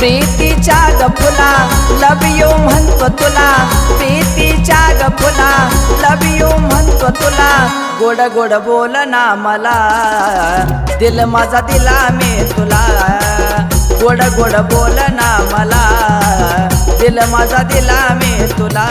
फुला लव यू म्हणतो तुला. प्रीतीच्या गफुला लव यू म्हणतो तुला. गोड गोड बोल ना मला. दिल माझा दिला मी तुला. गोड गोड बोल ना मला. दिल माझा दिला मी तुला.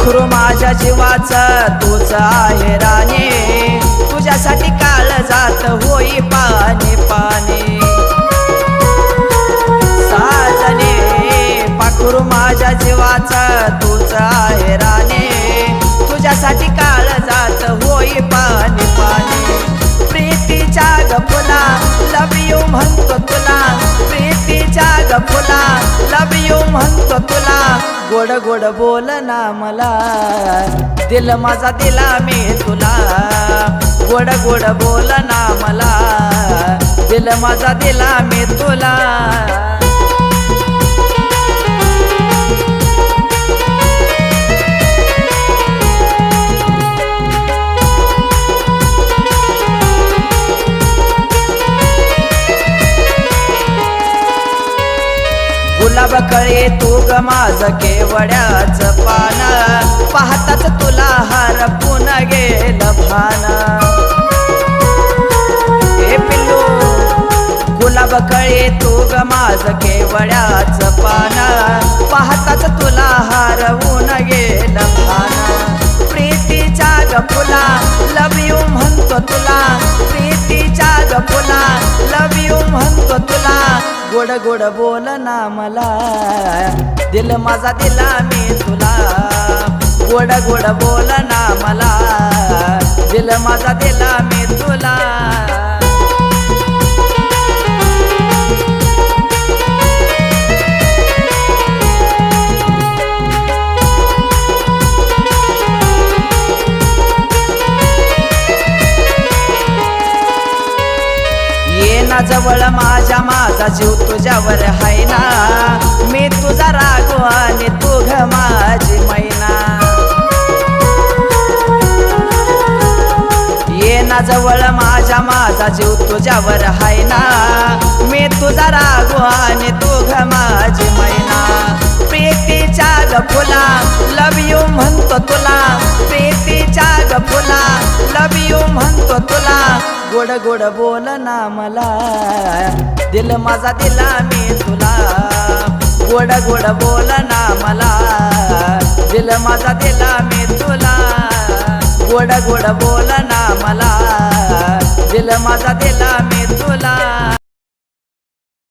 पाखरू माझ्या जीवाचा तूच आहे राणे. तुझ्यासाठी काळ जात होई गोड गोड बोल ना मला. दिल माझा दिला मी तुला. गोड गोड बोल ना मला. दिल माझा दिला मी तुला. गुलाब तू ग माझ केवड्याच पान. पाहताच तुला हार पुन्हा गेल भान. हे पिल्लू गुलाब कळे तू ग माझ केवड्याच पान. पाहताच तुला हारवून गेल भान. प्रीतीच्या ग फुला लव यू म्हणतो तुला. प्रीतीच्या ग फुला लव यू म्हणतो तुला. गोड गोड बोल ना मला. दिल माझा दिला मी तुला. गोड गोड बोल ना मला. दिल माझा दिला मी तुला. ये ना जवळ माझ्या माझा जीव तुझ्यावर हाय ना. मी तुझा रागो आणि तू घ माझी मैना. ये ना जवळ माझ्या माझा जीव तुझ्यावर हाय ना. मी तुझा रागो आणि तू माझी मैना. गोड गोड बोल ना मला. दिल माझा दिला मी तुला. गोड गोड बोल ना मला. दिल माझा दिला मी तुला. गोड गोड बोल ना मला. दिल माझा दिला मी तुला.